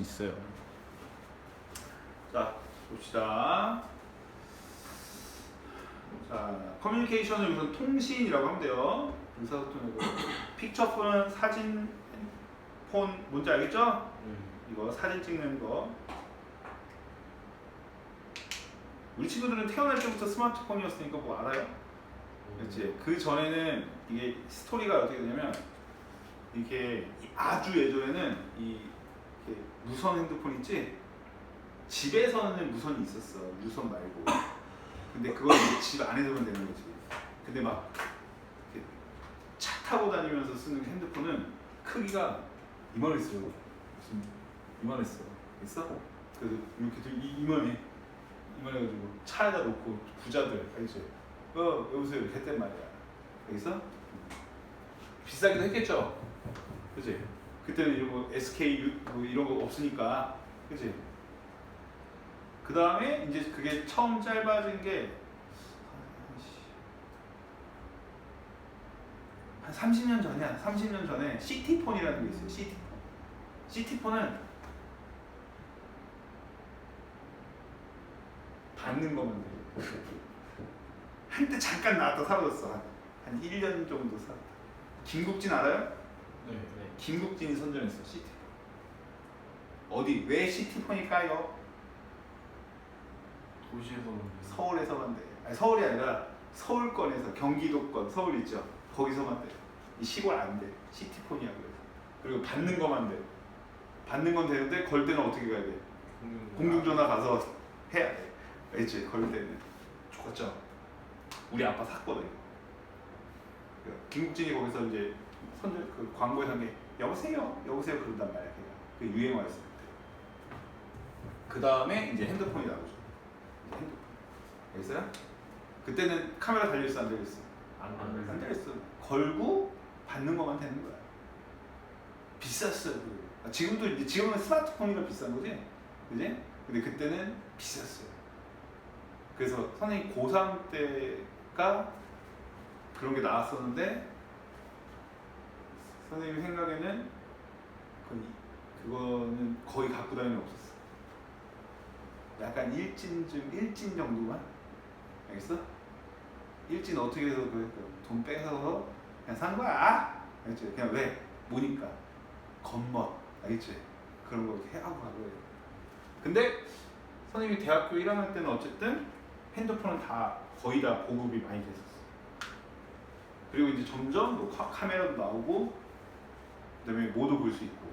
있어요. 자, 봅시다. 자, 커뮤니케이션을 우선 통신이라고 하면 돼요. 의사소통이고. 픽처폰은 사진, 폰, 뭔지 알겠죠? 이거 사진 찍는 거. 우리 친구들은 태어날 때부터 스마트폰이었으니까 뭐 알아요? 그렇지. 그 전에는 이게 스토리가 어떻게 되냐면 이렇게 아주 예전에는 이 무선 핸드폰 있지? 집에서는 무선이 있었어. 유선 말고. 근데 이제 집 안에서만 되는 거지. 근데 막 차 타고 다니면서 쓰는 핸드폰은 크기가 이만했어요. 무슨 이만했어. 있어? 그래서 이렇게 좀 이- 이만해. 이만해가지고 차에다 놓고 부자들 알지? 어 여보세요 이렇게 했단 말이야. 알겠어? 비싸기도 했겠죠. 그지? 그때는 이런 거 SK 유- 뭐 이런 거 없으니까, 그지? 그 다음에 이제 그게 처음 짧아진 게 한 30년 전이야. 30년 전에 시티폰이라는 게 있어요. 시티폰. 시티폰은 받는 거면 돼. 한때 잠깐 나왔다 사라졌어. 한- 한 1년 정도 살았다. 김국진 알아요? 네. 김국진이 선전했어 시티폰 어디 왜 시티폰일까요? 도시에서는 서울에서만 돼 아니 서울이 아니라 서울권에서 경기도권 서울 있죠? 거기서만 돼이 시골 안돼. 시티 폰이야 그래서. 그리고 받는 것만 돼. 받는 건 되는데 걸 때는 어떻게 가야 돼? 공중전화. 가서 해야 돼. 알지? 걸 때는. 좋았죠? 우리 아빠 샀거든. 그 김국진이 거기서 이제 선전 그 광고에 한게 여보세요 여보세요 그런단 말이야 걔가 그 유행어였을 때. 그 다음에 이제 핸드폰이 나오죠. 이제 핸드폰. 알겠어요? 그때는 카메라 달려 있어 안 달려 있어? 안안 달려 있어. 걸고 받는 것만 되는 거야. 비쌌어요. 아, 지금도 이제 지금은 스마트폰이라 비싼 거지, 그지? 근데 그때는 비쌌어요. 그래서 선생님 고3 때가 그런 게 나왔었는데 선생님 생각에는 그- 그거는 거의 갖고 다니는 없었어. 약간 일진쯤 일진 정도만 알겠어? 일진 어떻게 해서 그돈 빼서 그냥 산 거야. 알겠지? 그냥 왜? 뭐니까 겉멋 알겠지? 그런 거 이렇게 하고 가고 해. 근데 선생님이 대학교 1학년 때는 어쨌든 핸드폰은 다 거의 다 보급이 많이 됐었어. 그리고 이제 점점 뭐 카, 카메라도 나오고 그다음에 뭐도 볼수 있고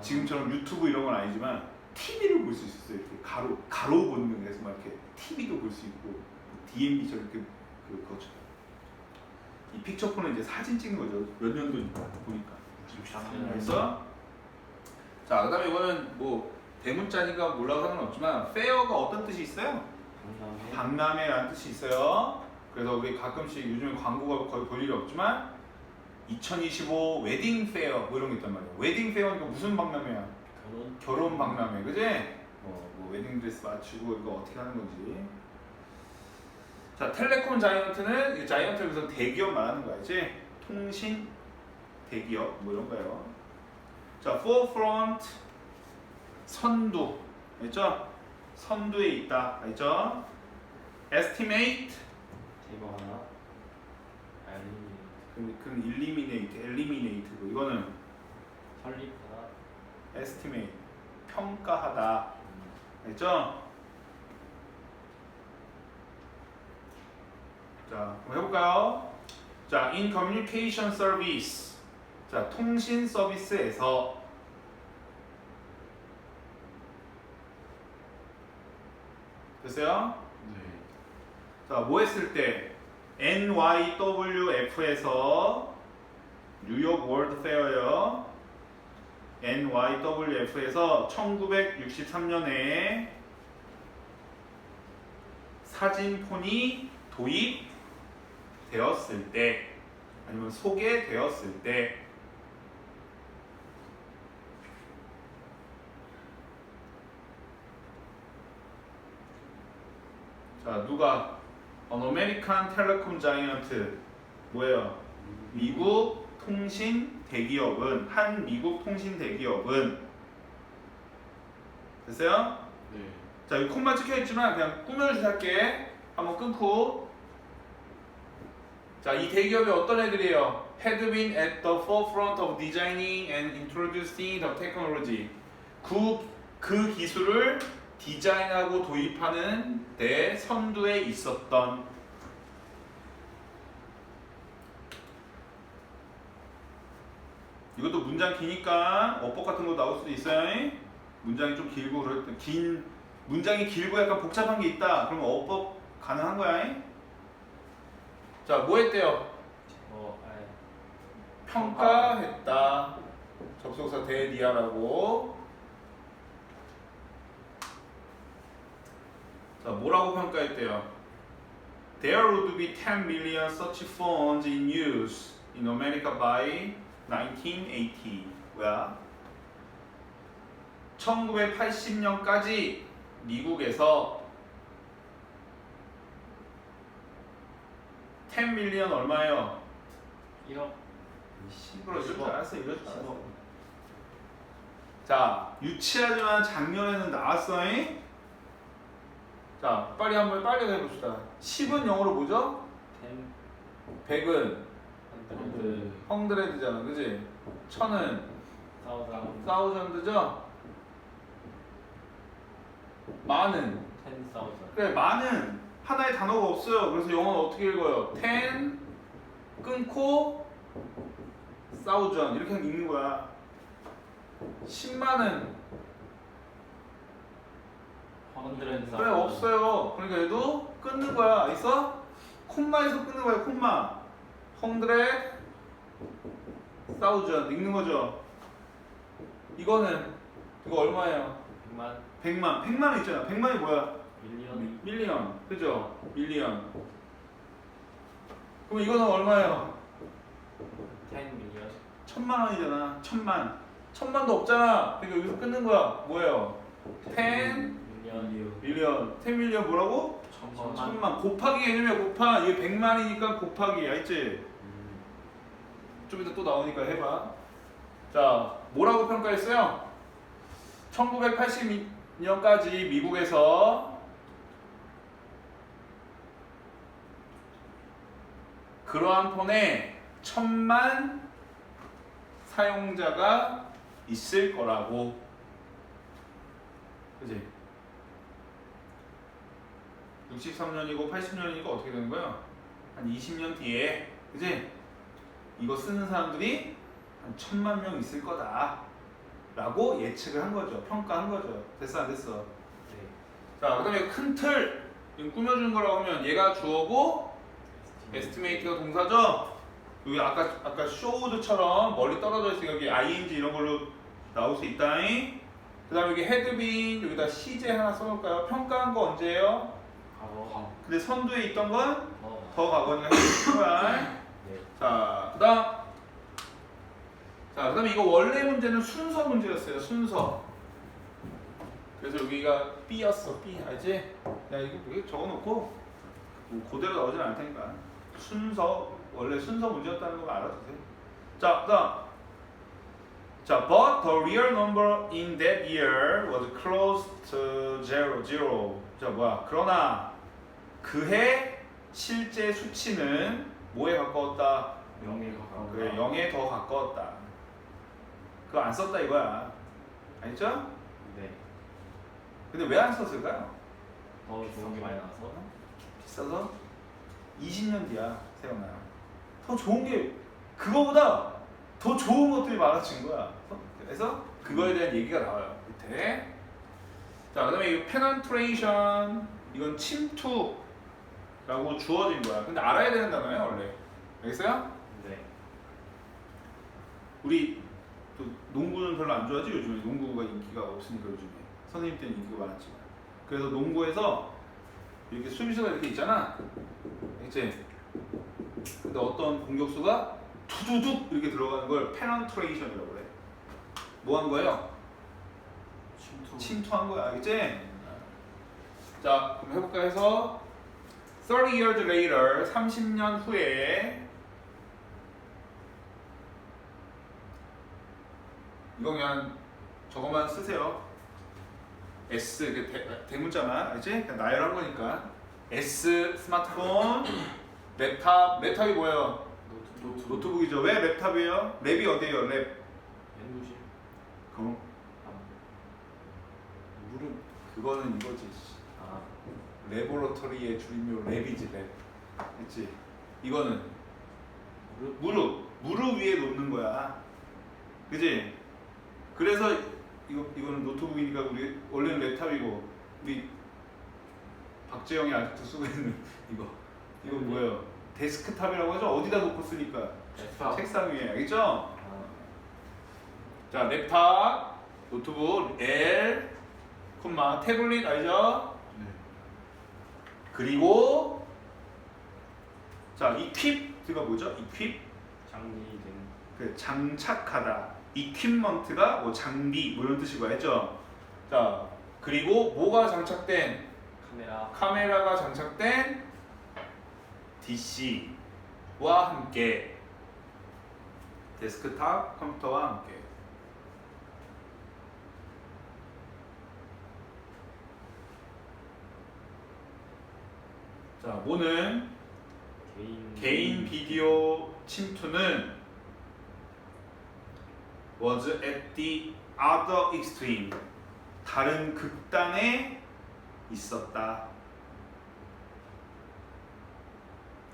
지금처럼 유튜브 이런 건 아니지만 TV를 볼 수 있었어요. 이렇게 가로 가로 본능에서 막 이렇게 TV도 볼 수 있고 DMB처럼 이렇게 그 그거처럼 이 픽처폰은 이제 사진 찍는 거죠. 몇 년도니까 보니까. 그래서 자 그다음에 이거는 뭐 대문자니까 몰라도 상관없지만 페어가 어떤 뜻이 있어요? 박람회라는 뜻이 있어요. 그래서 우리 가끔씩 요즘에 광고가 거의 볼 일이 없지만 2025 웨딩 페어 뭐 이런 게 있단 말이야. 웨딩 페어니까 무슨 박람회야? 결혼 결혼 박람회, 그지? 어, 뭐 웨딩 드레스 맞추고 이거 어떻게 하는 건지. 자, 텔레콤 자이언트는 이 자이언트 그래서 대기업 말하는 거 알지? 통신 대기업 뭐 이런 거예요. 자, forefront 선두, 알죠? 선두에 있다, 알죠? estimate 하나 알림이 그럼 그럼 eliminate, eliminate 고 이거는 설립하다 estimate 평가하다, 알죠? 자, 한번 해볼까요? 자, in communication service. 자, 통신 서비스에서 됐어요? 네 자, 뭐 했을 때 NYWF에서 뉴욕 월드 페어요. NYWF에서 1963년에 사진폰이 도입되었을 때 아니면 소개되었을 때 자, 누가 American Telecom Giant 뭐예요? 미국 통신 대기업은 한 미국 통신 대기업은 됐어요? 네. 자, 여기 콤마 찍혀 있지만 그냥 꾸며주셔 할게. 한번 끊고. 자, 이 대기업이 어떤 애들이에요? Had been at the forefront of designing and introducing the technology. 그, 그 기술을 디자인하고 도입하는 데 선두에 있었던 이것도 문장 기니까 어법 같은 거 나올 수도 있어요. 문장이 좀 길고 그럴 긴 문장이 길고 약간 복잡한 게 있다. 그러면 어법 가능한 거야. 자, 뭐 했대요? 어, 아, 평가했다. 접속사 대리아라고. 자, 뭐라고 평가했대요? There would be 10 million such phones in use in America by 1980. 뭐야? 1980년까지 미국에서 10 밀리언 얼마예요? 1억. 시끄러 이럴 줄 알았어 이럴 줄 알았어 자 유치하지만 작년에는 나왔어잉 자 빨리 한번 빨리 해봅시다 10은 영어로 뭐죠? 10, 100은 헌드레드, 헝드레드잖아 그지? 1000은 사우잔드, 사우전드죠? 만은. 그래 만은 하나의 단어가 없어요 그래서 영어는 어떻게 읽어요? 10 끊고 사우전 이렇게 읽는 거야 10만은 헌드레드 그래 없어요. 그러니까 얘도 끊는 거야. 있어? 콤마에서 끊는 거야. 콤마. 헝드레 사우전 읽는 거죠. 이거는 이거 얼마예요? 100만, 100만. 100만 있잖아. 100만이 뭐야? 밀리언, 밀리언. 그죠? 밀리언. 그럼 이거는 얼마예요? 10 밀리언, 천만 원이잖아. 천만. 천만도 없잖아. 그러니까 여기서 끊는 거야. 뭐예요? 10 밀리언, 밀리언. 10 밀리언 뭐라고? 천만, 천만. 곱하기 개념이야. 곱하. 이게 100만이니까 곱하기. 알지? 음, 좀 이따 또 나오니까 해봐. 자, 뭐라고 평가했어요? 1980년까지 미국에서 그러한 폰에 천만 사용자가 있을 거라고. 그지? 63년이고 80년이고 어떻게 되는 거야? 한 20년 뒤에, 그지? 이거 쓰는 사람들이 한 천만 명 있을 거다. 라고 예측을 한 거죠. 평가한 거죠. 됐어, 안 됐어? 네. 자, 그 다음에 큰 틀. 지금 꾸며주는 거라고 하면 얘가 주어고, 에스티메이트가 동사죠? 여기 아까, 아까 showed처럼 멀리 떨어져 있으니까 여기 ing 이런 걸로 나올 수 있다잉. 그 다음에 여기 been, 여기다 시제 하나 써놓을까요? 평가한 거 언제예요? 과거, 근데 선두에 있던 건 어, 더 과거니까 거야. 네. 자, 그다음 자, 그다음에 이거 원래 문제는 순서 문제였어요. 순서. 그래서 여기가 B였어. B 알지? 야 이거 여기 적어놓고 뭐 그대로 나오진 않을 테니까 순서 원래 순서 문제였다는 거 알아두세요. 자, 그다음 자, but the real number in that year was close to zero, zero. 자, 뭐야? 그러나 그해 실제 수치는 뭐에 가까웠다? 명예 가까운 그래 0에 더 가까웠다 그거 안 썼다 이거야 알겠죠? 네. 근데 왜 안 썼을까요? 더 좋은 게 많이 나와서. 비싸서 20년 뒤야 세영아 더 좋은 게 그거보다 더 좋은 것들이 많아진 거야 그래서 그거에 대한 얘기가 나와요 밑에 자 그다음에 이 페넌트레이션 이건 침투 라고 주어진 거야 근데 알아야 되는 단어예요 원래 알겠어요? 네. 우리 또 농구는 별로 안 좋아하지 요즘에 농구가 인기가 없으니까 요즘에 선생님 때는 인기가 많았지만 그래서 농구에서 이렇게 수비수가 이렇게 있잖아 알지? 근데 어떤 공격수가 투두둑 이렇게 들어가는 걸 페넌트레이션이라고 그래 뭐 한 거예요? 침투. 침투한 거야 알겠지? 자 그럼 해볼까 해서 30 years later 30년 후에 이거 그냥 저것만 쓰세요 S 그 대, 대문자만 알지? 그냥 나열한 거니까 S 스마트폰 랩탑 랩탑이 뭐예요? 노트 노트북이죠. 왜 랩탑이에요? 랩이 어디예요? 랩. 연구실 그럼 아, 무릎 그거는. 아 레보러토리의 줄임료 랩이지 랩. 그렇지? 이거는 무릎 무릎 위에 놓는 거야. 그지? 그래서 이거 이거는 노트북이니까 우리 원래는 랩탑이고 우리 박재영이 아직도 쓰고 있는 이거 이거 뭐예요? 데스크탑이라고 하죠? 어디다 놓고 쓰니까 데스크탑 책상 위에 알겠죠? 아, 자 랩탑 노트북 L 콤마 태블릿 알죠? 네 그리고 자 이퀴프가 뭐죠? 이퀴프 장비등 그 장착하다. 이퀴먼트가 뭐 장비 뭐 이런 뜻이고 했죠. 자 그리고 뭐가 장착된? 카메라. 카메라가 장착된 DC와 함께. 데스크탑 컴퓨터와 함께 자 뭐는 개인 개인 비디오 침투는 was at the other extreme 다른 극단에 있었다.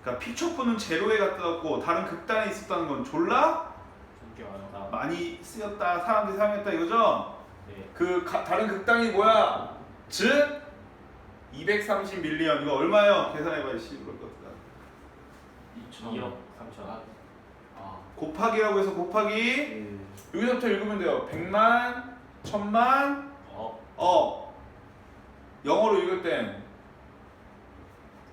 그러니까 피처폰은 제로에 갖다 놓고 다른 극단에 있었다는 건 졸라 많이 쓰였다 사람들이 사용했다 이거죠? 네 그 가- 다른 극단이 뭐야? 즉 230 밀리언 이거 얼마요? 계산해봐요 씨 그럴 것 같다. 2억 3천 아 곱하기라고 해서 곱하기 네. 여기서부터 읽으면 돼요. 100만, 1000만, 어 어. 영어로 읽을 땐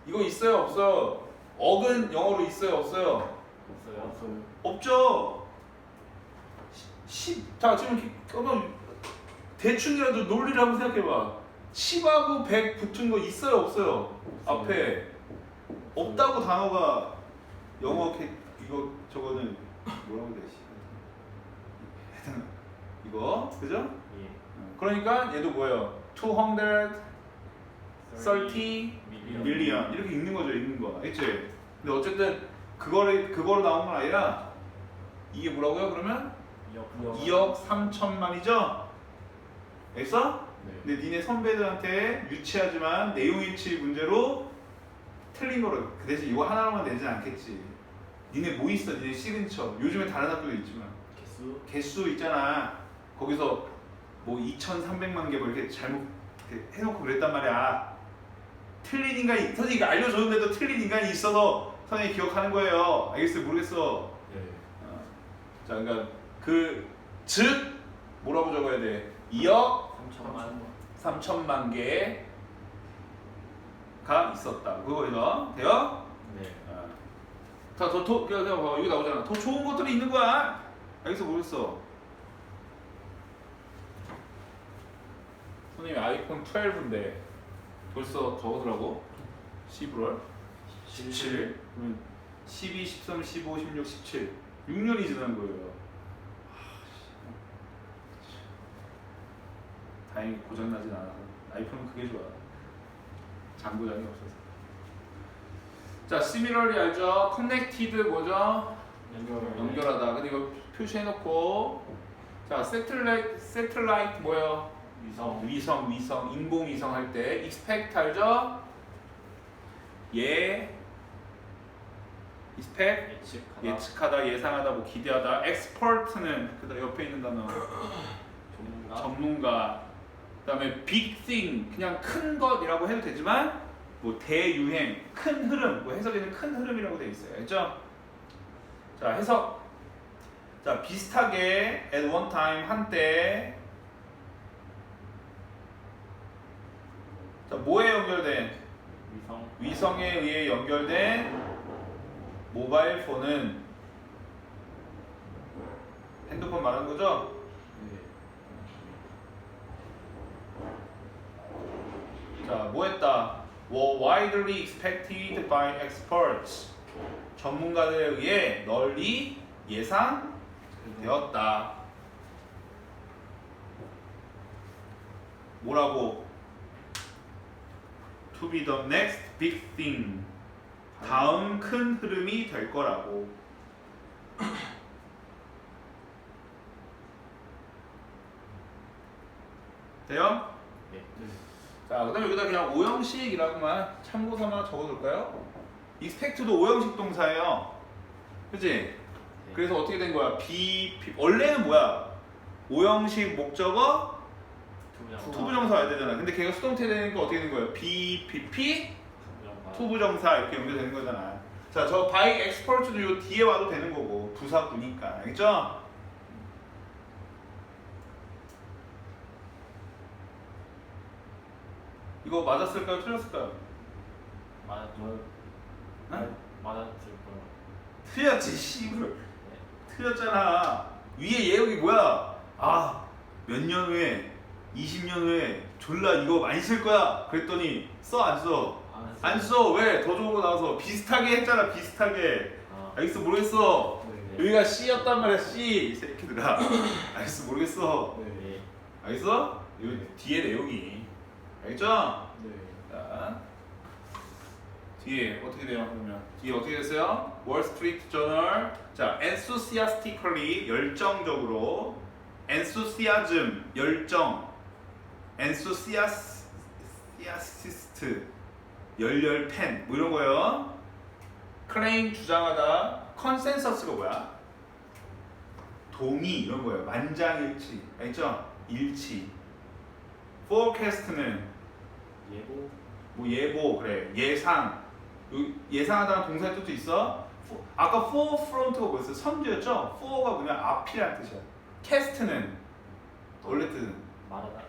이거 있어요, 없어요? 억은 영어로 있어요, 없어요? 없어요 없어요 없죠. 10. 자, 지금 이렇게 한번 대충이라도 논리를 한번 생각해 봐. 10하고 100 붙은 거 있어요, 없어요? 앞에 없다고 단어가 영어 캐 이거 저거는 뭐라고 되지? 이거 그죠? 예 그러니까 얘도 뭐예요? 230 밀리언 밀리언 이렇게 읽는 거죠, 읽는 거. 알겠지? 근데 어쨌든 그거를 그거로 나온 건 아니라 이게 뭐라고요? 그러면 2억 2억 3천만이죠? 알겠어? 네 근데 니네 선배들한테 유치하지만 내용 일치 문제로 틀린 거로 그 대신 이거 하나로만 내지 않겠지. 니네 뭐 있어? 니네 시그니처. 요즘에 다른 학교도 있지만 개수 개수 있잖아. 거기서 뭐 2,300만 개 뭐 이렇게 잘못 이렇게 해놓고 그랬단 말이야. 틀린 인간이 선생님이 알려줬는데도 틀린 인간이 있어서 선생님이 기억하는 거예요. 알겠어요? 모르겠어. 네 어. 자, 그러니까 그 즉 뭐라고 적어야 돼? 2억 3천만 3천만 개가 있었다. 그거죠? 돼요? 네 어. 자, 더, 더, 그냥, 봐봐. 여기 나오잖아. 더 좋은 것들이 있는 거야. 알겠어? 모르겠어. 선생님이 아이폰 12인데 벌써 저거더라고. 11월 17일. 그러면 12, 13, 15, 16, 17. 6년이 지난 거예요. 다행히 고장 나진 않아서. 아이폰은 그게 좋아. 장고장이 없어서. 자, similarly 알죠? connected 뭐죠? 연결 연결하다. 근데 이거 표시해놓고 자, satellite, satellite 뭐예요? 위성 위성, 위성, 인공위성 할 때 expect 알죠? 예, expect 예측하다 예측하다, 예상하다, 뭐 기대하다. expert는 그다 음 옆에 있는 단어 전문가 전문가. 그다음에 big thing 그냥 큰 것이라고 해도 되지만 뭐 대유행, 큰 흐름, 뭐 해석에는 큰 흐름이라고 돼 있어요. 알죠? 자 해석. 자 비슷하게 at one time 한때 자 뭐에 연결된 위성 위성에 의해 연결된 모바일 폰은 핸드폰 말하는 거죠? 자, 뭐 했다? were widely expected by experts. 전문가들에 의해 널리 예상되었다. 뭐라고? To be the next big thing. 다음 큰 흐름이 될 거라고. 돼요? 네. 자, 그 다음에 여기다 그냥 오형식이라고만 참고 삼아 적어둘까요? expect도 오형식 동사예요. 그지? 네. 그래서 어떻게 된 거야? be, be- 원래는 뭐야? 오형식 목적어 투부정사. 투부정사 와야 되잖아. 근데 걔가 수동태 되니까 어떻게 된 거예요? be, pp, 투부정사. 투부정사 이렇게 연결되는 거잖아. 자, 저 by export도 요 뒤에 와도 되는 거고 부사구니까 알겠죠? 이거 맞았을까요? 틀렸을까요? 맞았죠. 응? 맞았을 거예요. 틀렸지, 씨발. 네. 틀렸잖아. 위에 예역이 뭐야? 아, 몇 년 후에, 20년 후에 졸라 이거 많이 쓸 거야. 그랬더니 써 안 써? 안 안 써. 왜? 더 좋은 거 나와서 비슷하게 했잖아. 비슷하게. 아. 알겠어? 모르겠어. 네. 여기가 C였단 말이야. C. 이 새끼들아. 알겠어? 모르겠어. 네. 알겠어? 요 뒤에 내용이. 알겠죠? 네. 자, 뒤에 어떻게 돼요? 그러면 뒤에 어떻게 됐어요? 월스트리트 저널. 자, enthusiastically 열정적으로, enthusiasm 열정, enthusiast, 열렬 팬, 뭐 이런 거요. claim 주장하다, consensus가 뭐야? 동의 이런 거예요. 만장일치, 알죠? 일치. forecast는 예고. 뭐 예보 그래. 예상. 요- 예상하다는 동사의 뜻도 있어? 아까 for front가 뭐였어? 선두였죠? for가 뭐냐 앞이라는 뜻이야. cast는 원래 뜻은. 말하다.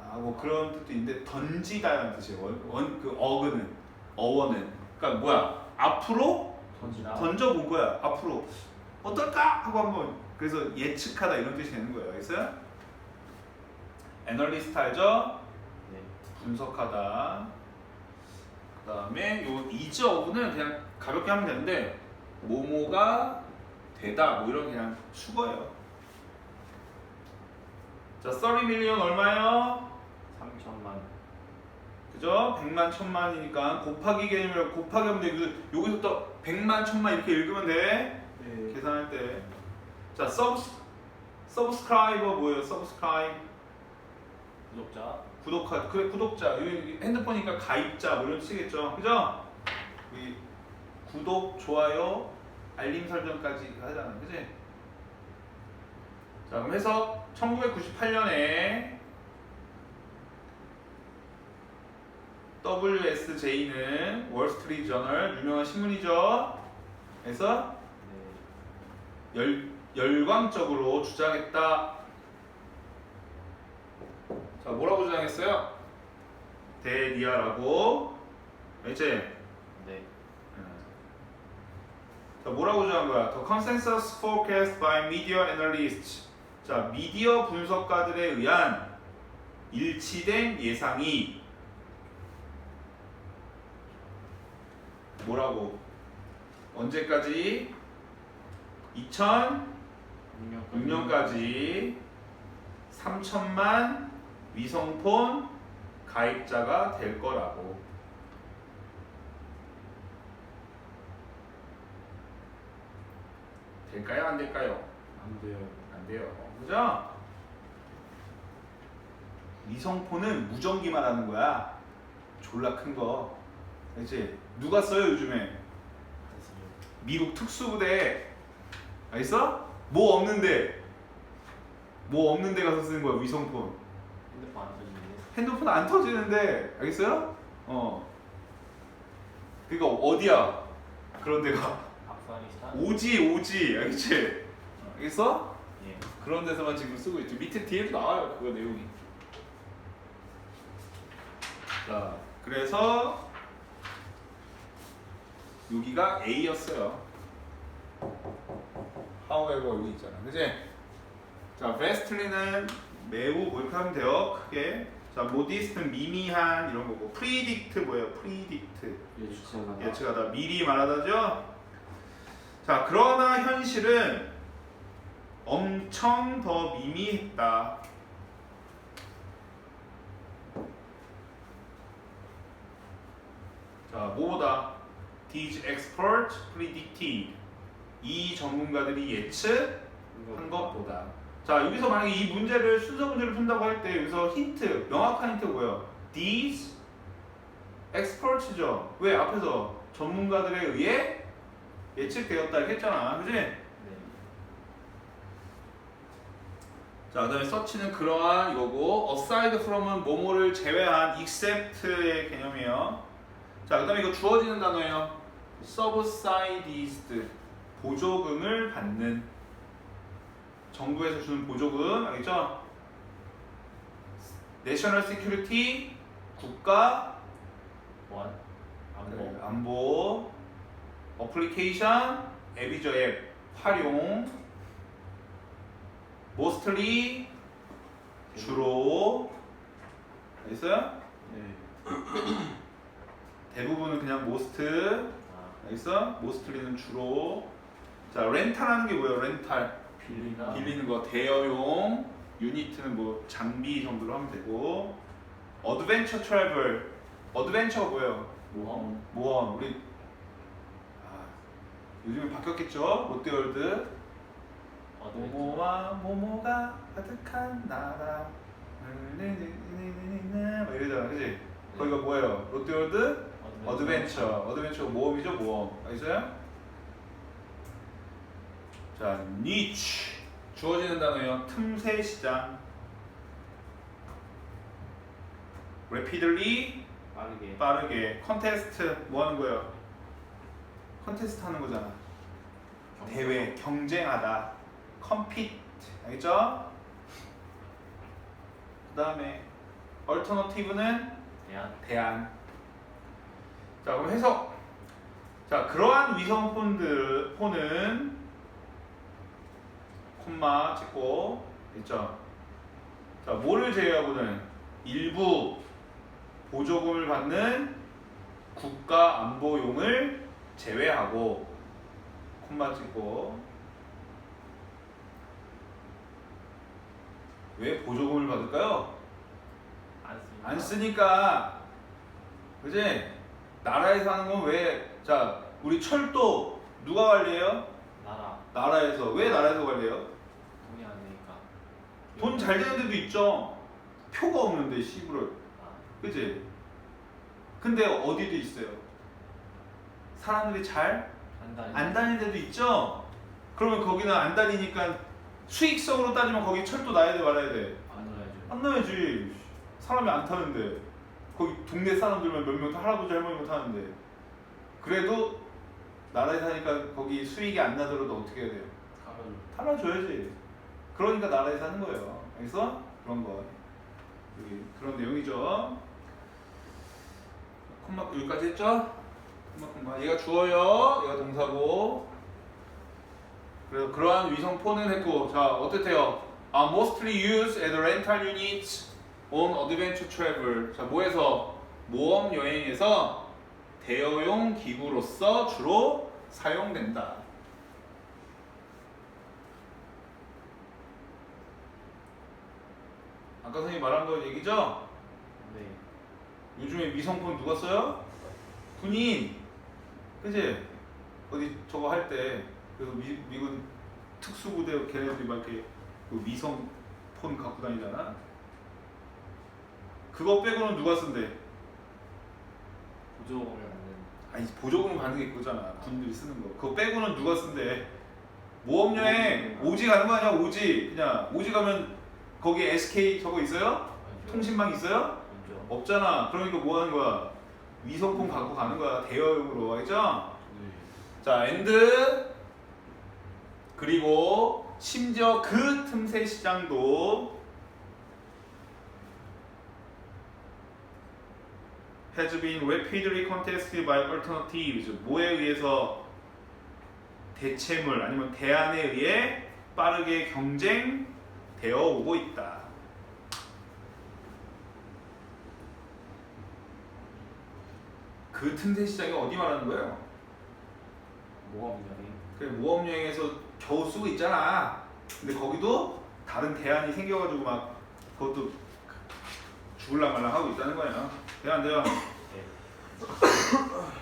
아 뭐 그런 뜻도 있는데 던지다라는 뜻이에요. 원그 어근은 어원은 그러니까 뭐야? 앞으로 던지다. 던져본 거야 앞으로. 어떨까? 하고 한번 그래서 예측하다 이런 뜻이 되는 거예요. 알겠어요? 애널리스트 알죠? 네. 분석하다. 그 다음에 요 이즈 어브는 그냥 가볍게 하면 되는데 뭐뭐가 되다 뭐 이런 그냥 수거예요. 자, 30 밀리언 얼마예요? 3천만. 그죠? 100만 천만이니까 곱하기 개념이라 곱하기 하면 돼. 그 여기서부터 100만 천만 이렇게 읽으면 돼. 네. 계산할 때. 자, 서브 서브스크라이버 뭐예요? 서브스크라이브 구독자. 구독하 그래 구독자 핸드폰이니까 가입자 뭐 이런 뜻이겠죠. 그죠? 이 구독 좋아요 알림 설정까지 하잖아 그지? 자 그럼 해서 1998년에 WSJ는 월스트리트 저널 유명한 신문이죠? 그래서 네. 열, 열광적으로 주장했다. 자, 뭐라고 주장했어요? 데리아라고. 알지? 네. 자, 뭐라고 주장한 거야? The consensus forecast by media analysts. 자, 미디어 분석가들에 의한 일치된 예상이 뭐라고? 언제까지? 2000 6년까지 3천만 위성폰 가입자가 될 거라고. 될까요? 안 될까요? 안 돼요. 안 돼요. 그죠? 위성폰은 무전기 말하는 거야. 졸라 큰 거. 알지? 누가 써요 요즘에? 미국 특수부대 알겠어? 뭐 없는데 뭐 없는 데 가서 쓰는 거야 위성폰 핸드폰 안 터지는데. 핸드폰 안 터지는데 알겠어요? 어 그니까 어디야 그런 데가 아프가니스탄. 오지 오지 알겠지? 알겠어? 예. 그런 데서만 지금 쓰고 있죠 밑에 뒤에도 나와요 그거 내용이 자 그래서 여기가 A였어요 however 여기 있잖아 그지? 자 vastly는 매우 몰카면 돼요. 크게. 자, 모디스트 미미한 이런 거고. 프리딕트 뭐예요? 프리딕트. 예측하다. 예측하다. 미리 말하다죠? 자, 그러나 현실은 엄청 더 미미했다. 자, 뭐다 these experts predicted 이 전문가들이 예측한 것보다 자 여기서 만약에 이 문제를 순서 문제를 푼다고 할 때 여기서 힌트 명확한 힌트 뭐예요? these experts죠 왜 앞에서 전문가들에 의해 예측되었다 했잖아 그지? 네. 자, 그 다음에 서치는 그러한 이거고 aside from은 뭐뭐를 제외한 except의 개념이에요. 자, 그 다음에 이거 주어지는 단어예요. subsidized 보조금을 받는 정부에서 주는 보조금 알겠죠? national security 국가 원. 안보. 안보 어플리케이션 앱이죠 앱 활용 mostly 주로 알겠어요? 네. 대부분은 그냥 most 아, 알겠어? mostly는 주로 자 렌탈하는 게 뭐예요 렌탈 빌리나. 빌리는 거 대여용 유니트는 뭐 장비 정도로 하면 되고 어드벤처 트래블 어드벤처가 뭐예요? 모험. 모험 우리 아, 요즘에 바뀌었겠죠 롯데월드 어드벤처. 모모와 모모가 가득한 나라 막 이러잖아 그지? 거기가 뭐예요? 롯데월드 어드벤처 어드벤처 모험이죠 모험 알겠어요? 자 니치 주어지는 단어예요. 틈새 시장. rapidly 빠르게. 빠르게. 컨테스트 뭐 하는 거예요? 컨테스트 하는 거잖아. 대회 경쟁하다. compete. 알겠죠? 그 다음에 alternative는 대안. 대안. 자 그럼 해석. 자 그러한 위성 폰들 폰은 콤마 찍고 있죠 자 뭐를 제외하고는 일부 보조금을 받는 국가 안보용을 제외하고 콤마 찍고 왜 보조금을 받을까요? 안 쓰니까. 안 쓰니까 그지? 나라에서 하는 건 왜? 자 우리 철도 누가 관리해요? 나라. 나라에서 왜 나라에서 관리해요? 돈 잘 되는 데도 있죠. 표가 없는데 시부를 아, 그지? 근데 어디도 있어요. 사람들이 잘 안. 다니는 데도 있죠? 그러면 거기는 안 다니니까 수익성으로 따지면 거기 철도 나야 돼 말아야 돼? 안 나야지. 사람이 안 타는데. 거기 동네 사람들만 몇명 할아버지 할머니만 타는데. 그래도 나라에 사니까 거기 수익이 안 나더라도 어떻게 해야 돼요? 탈라줘야지 그러니까 나라에 사는 거예요. 알겠어? 그런 거 여기 그런 내용이죠. 콤마 여기까지 했죠? 콤마 콤마. 얘가 주어요. 얘가 동사고. 그래서 그러한 위성폰은 했고 자 어땠대요? 아 mostly used as rental units on adventure travel. 자 뭐해서? 모험 여행에서 대여용 기구로서 주로 사용된다 아까 선생님 말한 거 얘기죠? 네. 요즘에 위성폰 누가 써요? 군인 그지? 어디 저거 할 때 그래서 미, 미군 특수부대 걔네들이 막 이렇게 그 위성폰 갖고 다니잖아 그거 빼고는 누가 쓴대? 보조금을 받는. 아니 보조금 받는 게 그거잖아 군인들이 쓰는 거 그거 빼고는 누가 쓴대? 모험여행 오지 가는 거 아니야 오지 그냥 오지 가면 거기 SK 저거 있어요? 통신망 있어요? 없잖아. 그러니까 뭐 하는 거야? 위성폰 갖고 가는 거야. 대여용으로. 알죠? 네. 자, 엔드. 그리고 심지어 그 틈새 시장도 has been rapidly contested by alternatives. 뭐에 의해서 대체물 아니면 대안에 의해 빠르게 경쟁 되어 오고 있다. 그 틈새 시장이 어디 말하는 거예요? 모험 여행. 그 모험 여행에서 겨우 쓰고 있잖아. 근데 거기도 다른 대안이 생겨가지고 막 그것도 죽을랑 말랑 하고 있다는 거예요. 돼안 돼요? 네.